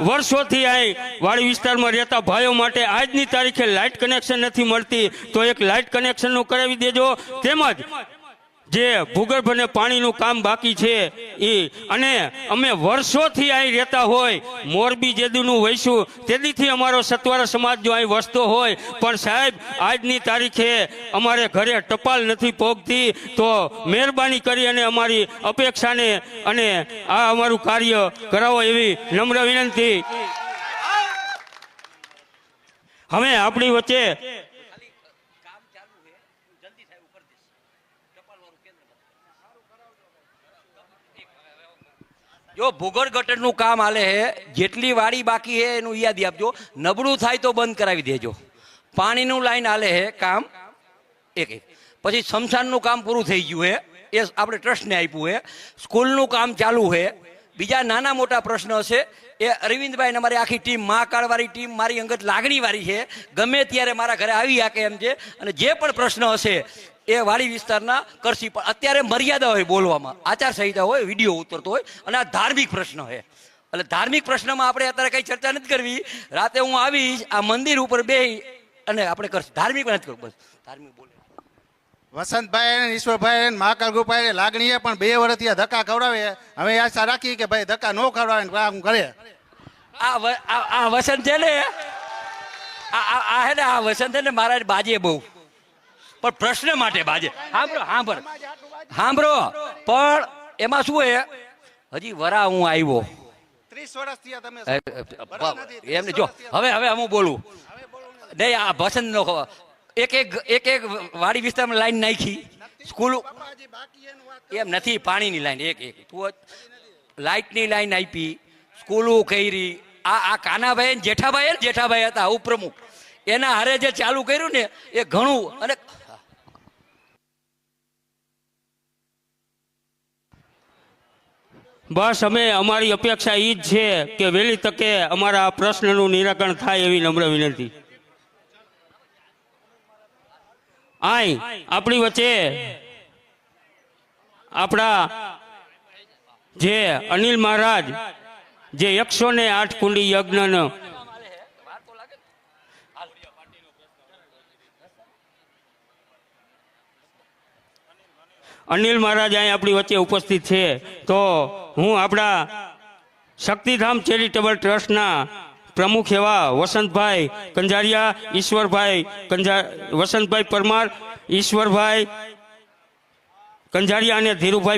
વર્ષોથી અહીં વાડી વિસ્તારમાં રહેતા ભાઈઓ માટે આજની તારીખે લાઇટ કનેક્શન નથી મળતી, તો એક લાઇટ કનેક્શનનું કરાવી દેજો. તેમજ જે ભૂગર્ભ અને પાણીનું કામ બાકી છે એ અને અમે વર્ષોથી અહીં રહેતા હોય, મોરબી જેદુનું વહીશું તેદીથી અમારો સત્વારા સમાજ જો અહીં વસતો હોય, પણ સાહેબ, આજની તારીખે અમારે ઘરે ટપાલ નથી પહોંચતી તો મહેરબાની કરી અને અમારી અપેક્ષાને અને આ અમારું કાર્ય કરાવો એવી નમ્ર વિનંતી. હવે આપણી વચ્ચે જો ભૂગોળ ગટરનું કામ હાલે હે, જેટલી વાડી બાકી હે એનું યાદી આપજો. નબળું થાય તો બંધ કરાવી દેજો. પાણીનું લાઈન હાલે હે કામ એક એક. પછી સ્મશાનનું કામ પૂરું થઈ ગયું હે. એ આપણે ટ્રસ્ટને આપ્યું હે. સ્કૂલનું કામ ચાલુ હે. બીજા નાના મોટા પ્રશ્નો છે. એ અરવિંદભાઈ ને અમારી આખી ટીમ મહાકાળવાળી ટીમ, મારી અંગત લાગણીવાળી છે. ગમે ત્યારે મારા ઘરે આવી શકે એમ છે અને જે પણ પ્રશ્ન હશે, એ વાડી વિસ્તારના કરશી પણ અત્યારે મર્યાદા હોય બોલવામાં. આચારસંહિતા હોય, વીડિયો ઉતરતો હોય, અને આ ધાર્મિક પ્રશ્ન હોય એટલે ધાર્મિક પ્રશ્નમાં આપણે અત્યારે કંઈ ચર્ચા નથી કરવી. રાતે હું આવીશ, આ મંદિર ઉપર બે અને આપણે કરશું. ધાર્મિક નથી કરવું, બસ. ધાર્મિક બોલે. વસંતભાઈ અને ઈશ્વરભાઈ અને મહાકાળ લાગણીએ પણ બે વર્ષથી આ ધક્કા ખવડાવે હવે આશા રાખી કે ભાઈ ધક્કા ન ખવડાવે આમ કરે. આ વસંત છે ને આ હે ને આ વસંત છે ને મારા બાજે બહુ. પણ પ્રશ્ન માટે બાજે. સાંભળો સાંભળ સાંભળો પણ એમાં શું હે હજી વરા હું આવ્યો. ત્રીસ વર્ષથી એમને જો હવે હવે હું બોલું. નહીં આ વસંત નો. એક એક એક એક વાડી વિસ્તારમાં લાઈન નાખી. સ્કૂલ એમ નથી, પાણીની લાઈન, એક એક. તું લાઇટની લાઈન આપી, સ્કૂલો કરી. આ આ કાનાભાઈ જેઠાભાઈ જેઠાભાઈ હતા ઉપપ્રમુખ એના હારે જે ચાલુ કર્યું ને, એ ઘણું અને બસ અમે, અમારી અપેક્ષા એ જ છે કે વહેલી તકે અમારા પ્રશ્નનું નિરાકરણ થાય એવી નમ્ર વિનંતી. આય, આપણી વચ્ચે આપણા જે અનિલ મહારાજ, જે એકસો ને આઠ કુંડી યજ્ઞનો અનિલ મહારાજ અહીં આપણી વચ્ચે ઉપસ્થિત છે. તો હું આપણા શક્તિધામ ચેરિટેબલ ટ્રસ્ટના પ્રમુખ એવા વસંતભાઈ કંજારિયા ઈશ્વરભાઈ કંજા વસંતભાઈ પરમાર ઈશ્વરભાઈ કંજારિયા અને ધીરુભાઈ